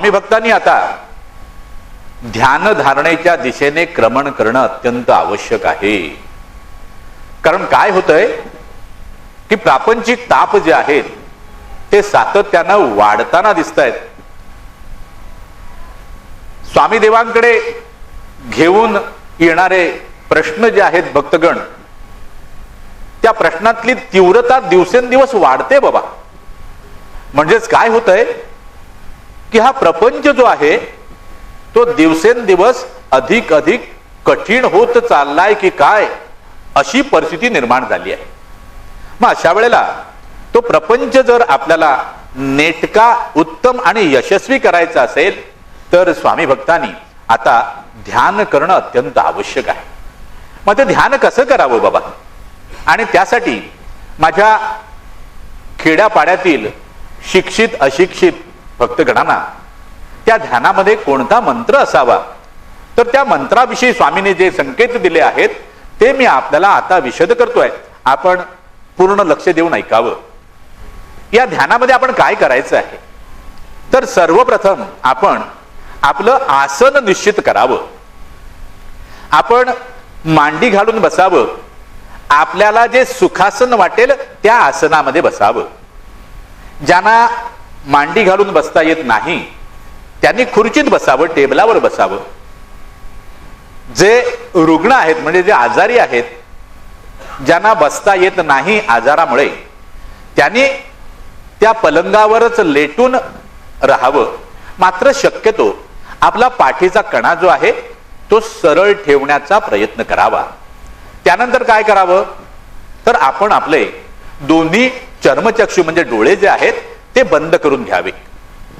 स्वामी भक्तांनी आता ध्यान धारणेच्या दिशेने क्रमण करणं अत्यंत आवश्यक आहे. कारण काय होतंय? की प्रापंचिक ताप जे आहेत ते सातत्यानं वाढताना दिसत आहेत स्वामी देवांकडे घेऊन येणारे प्रश्न जे आहेत भक्तगण त्या प्रश्नातली तीव्रता दिवसेंदिवस वाढते बाबा. म्हणजेच काय होतंय? की हा प्रपंच जो आहे तो दिवसेंदिवस अधिक अधिक कठीण होत चाललाय की काय अशी परिस्थिती निर्माण झाली आहे. मग अशा वेळेला तो प्रपंच जर आपल्याला नेटका उत्तम आणि यशस्वी करायचा असेल तर स्वामी भक्तांनी आता ध्यान करणं अत्यंत आवश्यक आहे. मग ते ध्यान कसं करावं बाबा? आणि त्यासाठी माझ्या खेड्यापाड्यातील शिक्षित अशिक्षित भक्तगणांना. त्या ध्यानामध्ये कोणता मंत्र असावा? तर त्या मंत्राविषयी स्वामीने जे संकेत दिले आहेत ते मी आपल्याला आता विशद करतोय. आपण पूर्ण लक्ष देऊन ऐकावं. या ध्यानामध्ये आपण काय करायचं आहे? तर सर्वप्रथम आपण आपलं आसन निश्चित करावं. आपण मांडी घालून बसावं. आपल्याला जे सुखासन वाटेल त्या आसनामध्ये बसावं. ज्यांना मांडी घालून बसता येत नाही. त्यांनी खुर्चीत बसावं टेबलावर बसावं. जे रुग्ण आहेत म्हणजे जे आजारी आहेत ज्यांना बसता येत नाही आजारामुळे त्यांनी त्या पलंगावरच लेटून राहावं. मात्र शक्यतो आपला पाठीचा कणा जो आहे तो सरळ ठेवण्याचा प्रयत्न करावा. त्यानंतर काय करावं? तर आपण आपले दोन्ही चर्मचक्षु म्हणजे डोळे जे आहेत ते बंद करून घ्यावे.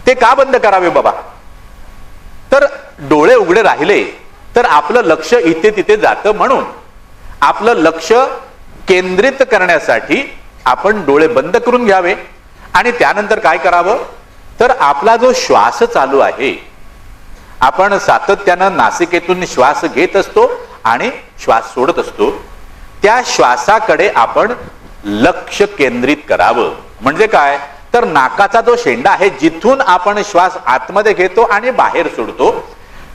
ते का बंद करावे बाबा? तर डोळे उघडे राहिले तर आपलं लक्ष इथे तिथे जातं म्हणून. आपलं लक्ष केंद्रित करण्यासाठी आपण डोळे बंद करून घ्यावे. आणि त्यानंतर काय करावं? तर आपला जो श्वास चालू आहे आपण सातत्यानं नासिकेतून श्वास घेत असतो आणि श्वास सोडत असतो. त्या श्वासाकडे आपण लक्ष केंद्रित करावं. म्हणजे काय? तर नाकाचा जो शेंडा आहे जिथून आपण श्वास आतमध्ये घेतो आणि बाहेर सोडतो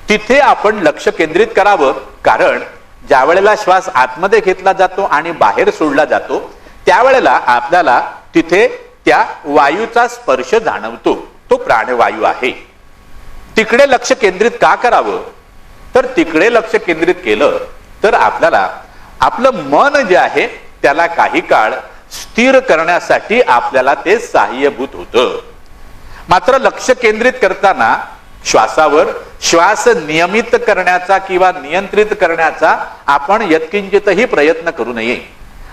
तिथे आपण लक्ष केंद्रित करावं. कारण ज्या वेळेला श्वास आतमध्ये घेतला जातो आणि बाहेर सोडला जातो त्यावेळेला आपल्याला तिथे त्या वायूचा स्पर्श जाणवतो. तो प्राणवायू आहे. तिकडे लक्ष केंद्रित का करावं? तर तिकडे लक्ष केंद्रित केलं तर आपल्याला आपलं मन जे आहे त्याला काही काळ स्थिर करण्यासाठी आपल्याला ते सहाय्यभूत होतं. मात्र लक्ष केंद्रित करताना श्वासावर श्वास नियमित करण्याचा किंवा नियंत्रित करण्याचा आपण यत्किंचितही प्रयत्न करू नये.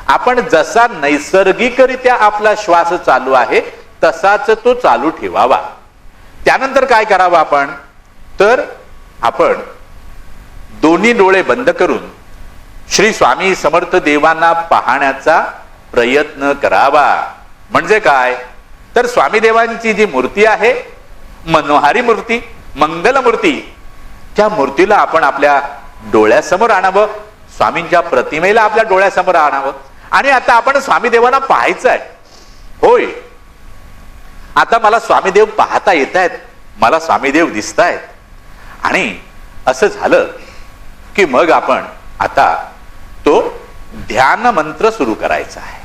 आपण जसा नैसर्गिकरित्या आपला श्वास चालू आहे तसाच तो चालू ठेवावा. त्यानंतर काय करावं आपण? तर आपण दोन्ही डोळे बंद करून श्री स्वामी समर्थ देवांना पाहण्याचा प्रयत्न करावा. म्हणजे काय? तर स्वामी देवांची जी मूर्ती आहे मनोहारी मूर्ती मंगल मूर्ती त्या मूर्तीला आपण आपल्या डोळ्यासमोर आणावं स्वामींच्या प्रतिमेला आपल्या डोळ्यासमोर आणावं. आणि आता आपण स्वामी देवांना पाहायचं आहे होय. आता मला स्वामीदेव पाहता येत आहेत मला स्वामीदेव दिसत आहेत आणि असं झालं की मग आपण आता तो ध्यान मंत्र सुरू करायचा आहे.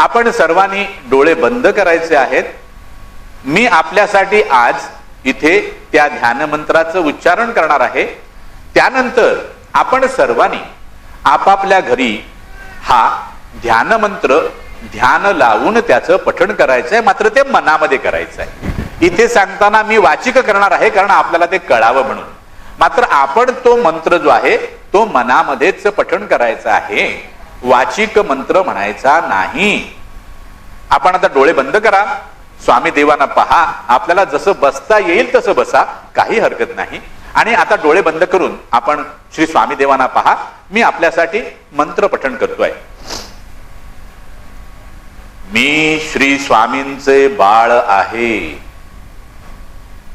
आपण सर्वांनी डोळे बंद करायचे आहेत. मी आपल्यासाठी आज इथे त्या ध्यानमंत्राचं उच्चारण करणार आहे. त्यानंतर आपण सर्वांनी आपापल्या घरी हा ध्यानमंत्र ध्यान लावून त्याचं पठण करायचंय. मात्र ते मनामध्ये करायचं आहे इथे सांगताना मी वाचिक करणार आहे कारण आपल्याला ते कळावं म्हणून. मात्र आपण तो मंत्र जो आहे तो मनामध्येच पठण करायचा आहे. वाचिक मंत्र म्हणायचा नाही. आपण आता डोळे बंद करा. स्वामी देवांना पहा. आपल्याला जसं बसता येईल तसं बसा. काही हरकत नाही. आणि आता डोळे बंद करून आपण श्री स्वामी देवांना पहा. मी आपल्यासाठी मंत्र पठण करतोय. मी श्री स्वामींचे बाळ आहे.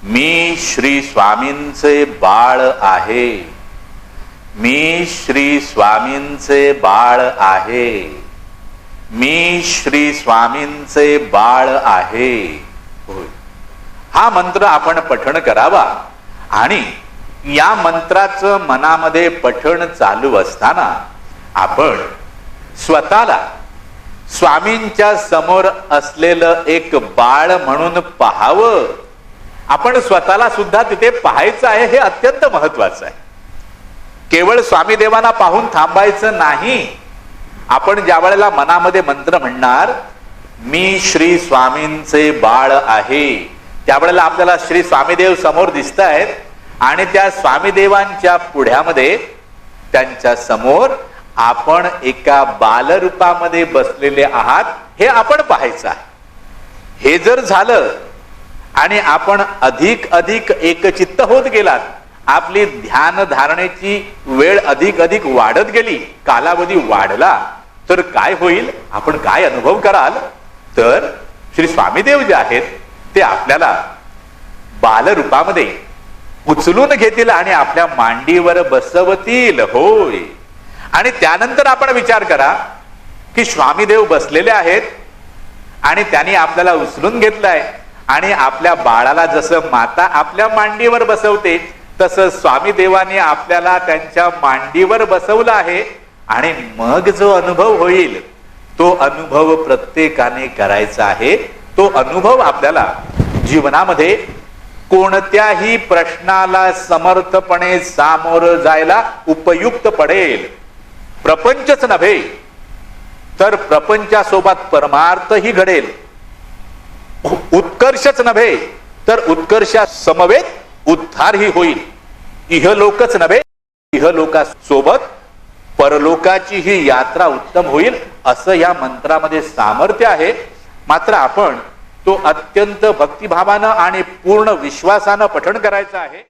मी श्री स्वामींचे बाळ आहे. मी श्री स्वामींचे बाळ आहे. मी श्री स्वामींचे बाळ आहे. होय. हा मंत्र आपण पठण करावा. आणि या मंत्राचं मनामध्ये पठण चालू असताना आपण स्वतःला स्वामींच्या समोर असलेलं एक बाळ म्हणून पाहावं. आपण स्वतःला सुद्धा तिथे पाहायचं आहे हे अत्यंत महत्वाचं आहे. केवळ स्वामी देवांना पाहून थांबायचं नाही. आपण ज्या वेळेला मनामध्ये मंत्र म्हणणार मी श्री स्वामींचे बाळ आहे. त्यावेळेला आपल्याला श्री स्वामीदेव समोर दिसत आहेत आणि त्या स्वामीदेवांच्या पुढ्यामध्ये त्यांच्यासमोर आपण एका बालरूपामध्ये बसलेले आहात हे आपण पाहायचं आहे. हे जर झालं आणि आपण अधिक अधिक एकचित्त होत गेलात आपली ध्यान धारणेची वेळ अधिक अधिक वाढत गेली कालावधी वाढला तर काय होईल? आपण काय अनुभव कराल? तर श्री स्वामीदेव जे आहेत ते आपल्याला बालरूपामध्ये उचलून घेतील आणि आपल्या मांडीवर बसवतील. होय. आणि त्यानंतर आपण विचार करा की स्वामीदेव बसलेले आहेत आणि त्यांनी आपल्याला उचलून घेतलाय आणि आपल्या बाळाला जसं माता आपल्या मांडीवर बसवते तसं स्वामी देवाने आपल्याला त्यांच्या मांडीवर बसवलं आहे आणि मग जो अनुभव होईल तो अनुभव प्रत्येकाने करायचा आहे. तो अनुभव आपल्याला जीवनामध्ये कोणत्याही प्रश्नाला समर्थपणे सामोरं जायला उपयुक्त पडेल. प्रपंचच नव्हे तर प्रपंचासोबत परमार्थही घडेल. उत्कर्षच नव्हे तर उत्कर्षा समवेत उद्धार ही होईल. इहलोकच नव्हे इहलोकासोबत परलोकाची ही यात्रा उत्तम होईल असं या मंत्रामध्ये सामर्थ्य आहे. मात्र आपण तो अत्यंत भक्तिभावानं आणि पूर्ण विश्वासानं पठण करायचं आहे.